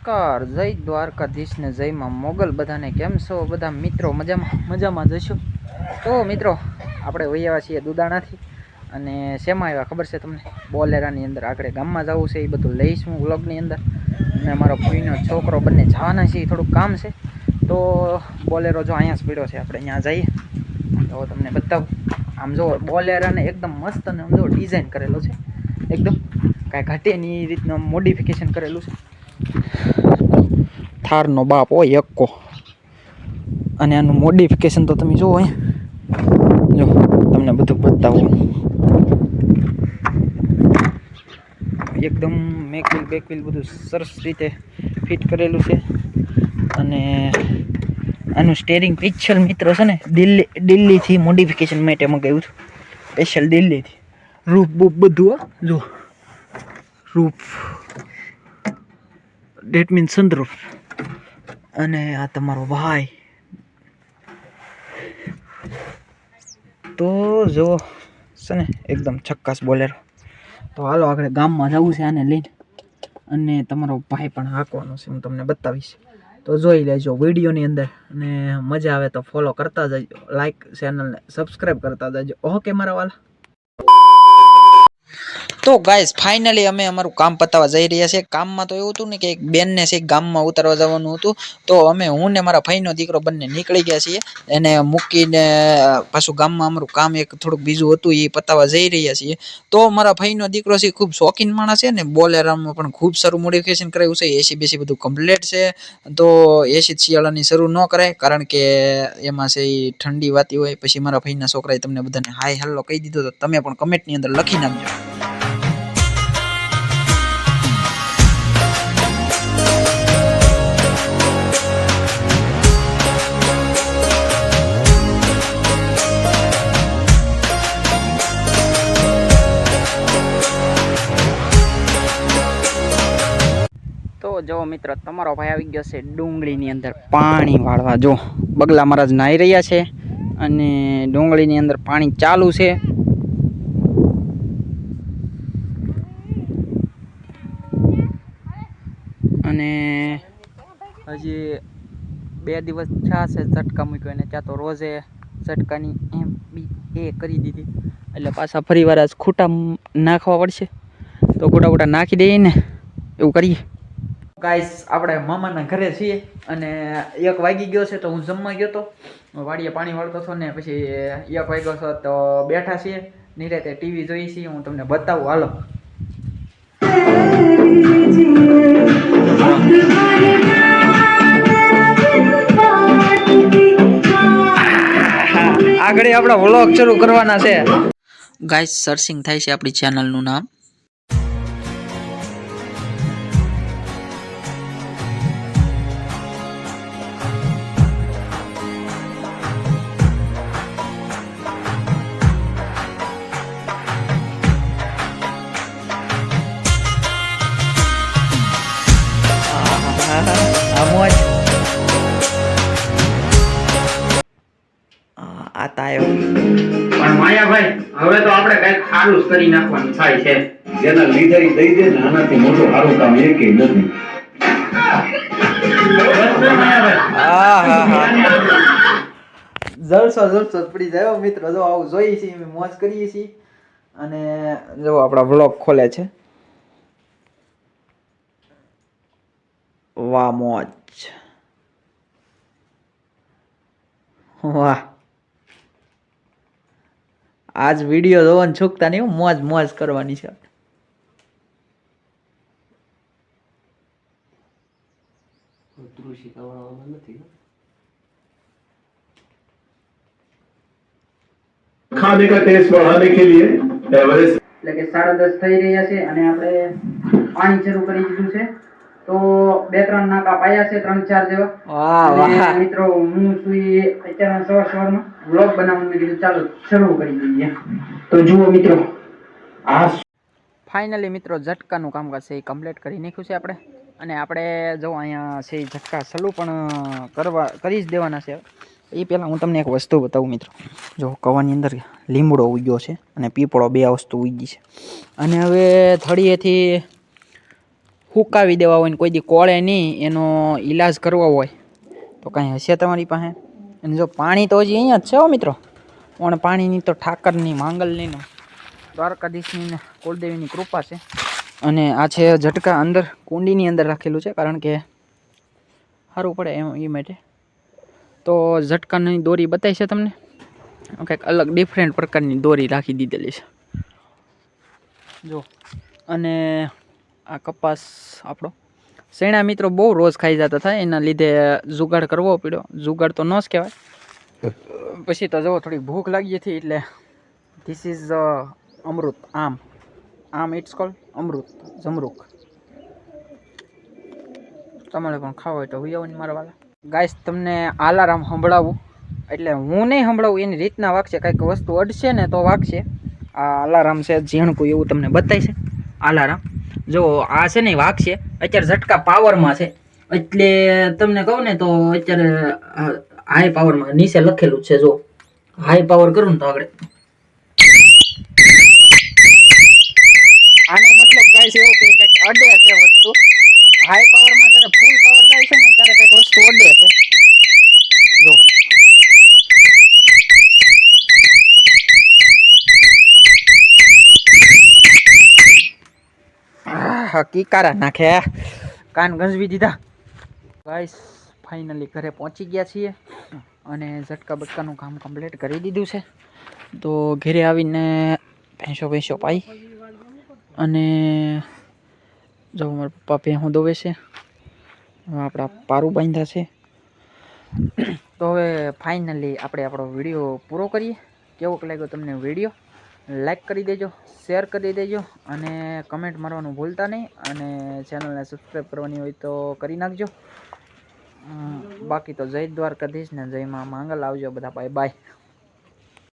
નમસ્કાર, જય દ્વારકાધીશ ને જય માં મોગલ બધાને કેમ છો? બધા મિત્રો મજામાં મજામાં જશો તો મિત્રો, આપણે વહી આવ્યા છીએ દુદાણાથી અને શેમાં આવ્યા ખબર છે તમને? બોલેરાની અંદર આગળ ગામમાં જવું છે, એ બધું લઈશ હું વ્લોગની અંદર. અને મારો ભાઈનો છોકરો બંને જવાના છે, એ થોડુંક કામ છે. તો બોલેરો જો અહીંયા સ્પીડો છે, આપણે અહીંયા જઈએ. તો તમને બતાવું. આમ જો, બોલેરાને એકદમ મસ્ત અને આમ જો ડિઝાઇન કરેલો છે. એકદમ કાંઈ ઘટે નહીં, એ રીતનું મોડિફિકેશન કરેલું છે. થારનો બાપ હોય એક્કો. અને આનું મોડિફિકેશન તો તમે જુઓ જો, તમને બધું બતાવું. એકદમ મેકવિલ બેકવિલ બધું સરસ રીતે ફિટ કરેલું છે. અને આનું સ્ટેરિંગ પિક્ચર મિત્રો છે ને, દિલ્હી, દિલ્હીથી મોડિફિકેશન માટે મગાવ્યું હતું. સ્પેશિયલ દિલ્હીથી. રૂપ બૂપ બધું જો. રૂપ ડેટ મીન સંદ્રુપ અને આ તમારો ભાઈ. તો જો, છે ને, એકદમ છક્કાસ બોલેરો. તો હાલો, આગળ ગામમાં જવું છે આને લઈને. અને તમારો ભાઈ પણ હાંકવાનો છે, હું તમને બતાવીશ. તો જોઈ લેજો વિડીયોની અંદર. અને મજા આવે તો ફોલો કરતા જજો લાઈક ચેનલને સબસ્ક્રાઈબ કરતા જજો. ઓકે મારા વાલા. તો ગાઈઝ ફાઇનલી અમે અમારું કામ પતાવવા જઈ રહ્યા છીએ. કામમાં તો એવું હતું ને કે એક બેનને છે ગામમાં ઉતારવા જવાનું હતું. તો અમે હું ને મારા ભાઈનો દીકરો બંને નીકળી ગયા છીએ એને મૂકીને પાછું ગામમાં અમારું કામ એક થોડુંક બીજું હતું એ પતાવવા જઈ રહ્યા છીએ. તો મારા ભાઈનો દીકરો છે ખૂબ શોખીન માણસ છે ને બોલેરામાં પણ ખૂબ સારું મોડિફિકેશન કરાવ્યું છે, એસી બેસી બધું કમ્પ્લીટ છે. તો એસી શિયાળાની શરૂ ન કરાય, કારણ કે એમાં છે એ ઠંડી વાતી હોય, પછી મારા ભાઈના છોકરાએ તમને બધાને હાય હેલો કહી દીધો તો તમે પણ કમેન્ટની અંદર લખી નાખજો. તો જો મિત્ર, તમારો ભાઈ આવી ગયો છે ડુંગળીની અંદર પાણી વાળવા. જો, બગલા મહારાજ નાહી રહ્યા છે અને ડુંગળીની અંદર પાણી ચાલુ છે. અને હજી બે દિવસ થયા છે ઝટકા મૂક્યો અને ત્યાં તો રોજે ઝટકાની એમ બી એ કરી દીધી. એટલે પાછા ફરી વાર ખૂટા નાખવા પડશે. તો ખોટા ખોટા નાખી દઈએ ને, એવું કરીએ. ગાઈસ આપણે મામાના ઘરે છીએ અને એક વાગી ગયો છે તો હું જમવા ગયો તો. વાડીએ પાણી વાળતો હતો ને પછી એક વાગ્યો હતો તો બેઠા છીએ. નિરાતે ટીવી જોઈ છીએ હું તમને બતાવું. હાલો. આગળ આપણા વ્લોગ શરૂ કરવાના છે. ગાઈસ સર્ચિંગ થાય છે આપણી ચેનલનું નામ. આ તાયો પણ માયાભાઈ હવે તો આપણે કંઈક સારું કરી નાખવાનું થાય છે. જેના લીધે દઈ દે ને આનાથી મોટું સારું કામ એકેય નથી. બસ ને માયાભાઈ હા હા હા જલસો જલસો જ પડી જાય મિત્ર મિત્રો. જો આવું જોઈએ છીએ અમે મોજ કરીએ છીએ. અને જો આપણા વ્લોગ ખોલે છે. વાહ મોજ. વાહ. આજ વિડીયો જોવાનું છૂકતા નહીં હો, મોજ મોજ કરવાની છે खाने का टेस्ट बढ़ाने के लिए एवरेस्ट એટલે કે સાડા દસ થઈ રહ્યા છે અને આપણે પાણી શરૂ કરી દીધું છે તો બે ત્રણ નાકા પાયા છે ત્રણ ચાર જેવા. મિત્રો હું સુઈ અત્યારે સવાર સવારમાં બ્લોગ બનાવવાનું કીધું ચાલો શરૂ કરી દઈએ. તો જુઓ મિત્રો આ ફાઇનલી મિત્રો ઝટકાનું કામકાજ છે એ કમ્પ્લીટ કરી નાખ્યું છે આપણે. અને આપણે જો અહીંયા છે ઝટકા સલું પણ કરવા કરી જ દેવાના છે. એ પહેલાં હું તમને એક વસ્તુ બતાવું મિત્રો. જો કવાની અંદર લીમડો ઉગ્યો છે અને પીપળો બે વસ્તુ ઉગી છે. અને હવે થળીએથી હુકાવી દેવા હોય ને કોઈ દી કોળે નહીં, એનો ઈલાજ કરવો હોય. તો કાંઈ હશે તમારી પાસે? અને જો પાણી તો હજી અહીંયા જ છે હો મિત્રો. પણ પાણીની તો ઠાકરની માંગલની દ્વારકાધીશની ને કુળદેવીની કૃપા છે. અને આ છે ઝટકા અંદર, કુંડીની અંદર રાખેલું છે, કારણ કે સારું પડે એમ એ માટે. તો ઝટકાની દોરી બતાવી છે તમને? કંઈક અલગ ડિફરન્ટ પ્રકારની દોરી રાખી દીધેલી છે. જો. અને આ કપાસ આપણો. શેણા મિત્રો બહુ રોજ ખાઈ જતા થાય, એના લીધે જુગાડ કરવો પડ્યો. જુગાડ તો ન જ કહેવાય. પછી તો જો થોડી ભૂખ લાગી હતી એટલે ધીસ ઇઝ અમૃત આમ. આમ ઇટ્સ કોલ અમૃત, જમરૂક. તમારે પણ ખાવા હોય તો ને મારા વાલા. ગાઈસ તમને આલારામ સંભળાવું. એટલે હું નહીં સંભળાવું, એની રીતના વાગશે. કંઈક વસ્તુ અડશે ને તો વાગશે. આ અલારામ છે, ઝીણકું એવું તમને બતાવશે આલારામ જો આ છે ને વાગશે અત્યારે ઝટકા પાવરમાં છે. એટલે તમને કહું ને તો અત્યારે હાઈ પાવરમાં નીચે લખેલું છે, જો. હાઈ પાવર કરું ને તો આગળ. આનો મતલબ ગાઈસ એવો કે અડે છે વસ્તુ હાઈ પાવરમાં જ્યારે ફૂલ પાવર જાય છે ને ત્યારે કંઈક વસ્તુ અડે છે જો આહ, કિકારા નાખે. કાન ગંજવી દીધા. ગાઈસ ફાઇનલી ઘરે પહોંચી ગયા છીએ અને ઝટકા બટકાનું કામ કમ્પ્લીટ કરી દીધું છે. તો ઘરે આવીને ભેંસો ભેંસો પાઈ અને જો મારા પપ્પા ભેહું દોવે છે. આપણા પારું બાંધ્યા છે. તો હવે ફાઇનલી આપણે આપણો વીડિયો પૂરો કરીએ. કેવોક લાગ્યો તમને વીડિયો? લાઈક કરી દેજો શેર કરી દેજો અને કમેન્ટ મારવાનું ભૂલતા નહીં અને ચેનલને સબસ્ક્રાઈબ કરવાની હોય તો કરી નાખજો. બાકી તો જય દ્વારકાધીશ ને જય માં માંગલ, આવજો બધા બાય બાય